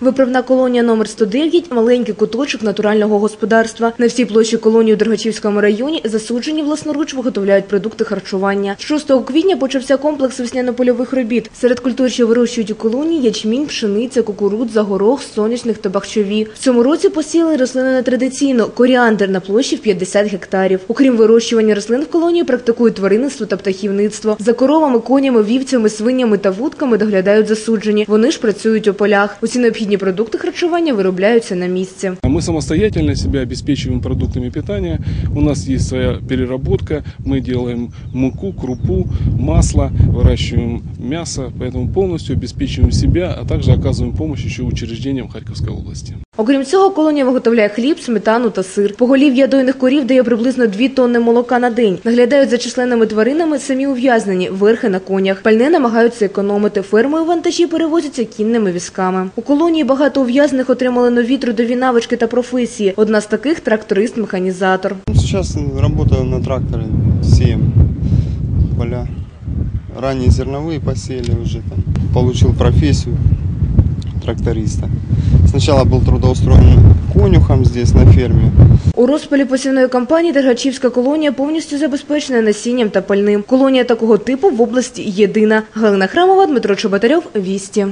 Виправна колонія номер 109 – маленький куточок натурального господарства. На всій площі колонії у Дергачівському районі засуджені власноруч виготовляють продукти харчування. З 6 квітня почався комплекс весняно-польових робіт. Серед культур, що вирощують у колонії – ячмінь, пшениця, кукурудза, горох, соняшник та бахчові. В цьому році посіяли рослини нетрадиційно – коріандр на площі в 50 гектарів. Окрім вирощування рослин в колонії, практикують тваринництво та птахівництво. За коровами, конями, вівцями, свинями та вудками доглядають засуджені. Вони ж працюють у полях. Усі необхідні продукти харчування виробляються на місці. Мы самостоятельно себя обеспечиваем продуктами питания. У нас есть своя переработка. Мы делаем муку, крупу, масло, выращиваем мясо. Поэтому полностью обеспечиваем себя, а также оказываем помощь еще учреждениям Харьковской области. Окрім цього, колонія виготовляє хліб, сметану та сир. Поголів'я дойних корів дає приблизно 2 тонни молока на день. Наглядають за численними тваринами самі ув'язнені, верхи на конях. Пальне намагаються економити. Фермою вантажі перевозяться кінними візками. У колонії багато ув'язнених отримали нові трудові навички та професії. Одна з таких – тракторист-механізатор. Сейчас работаю на тракторе, сеем поля. Ранее зерновые посели уже там. Получил профессию тракториста. Сначала был трудоустроен конюхом здесь на ферме. У розпалі посівної кампанії Дергачівська колонія повністю забезпечена насінням та пальним. Колонія такого типу в області єдина. Галина Храмова, Дмитро Чоботарьов, Вісті.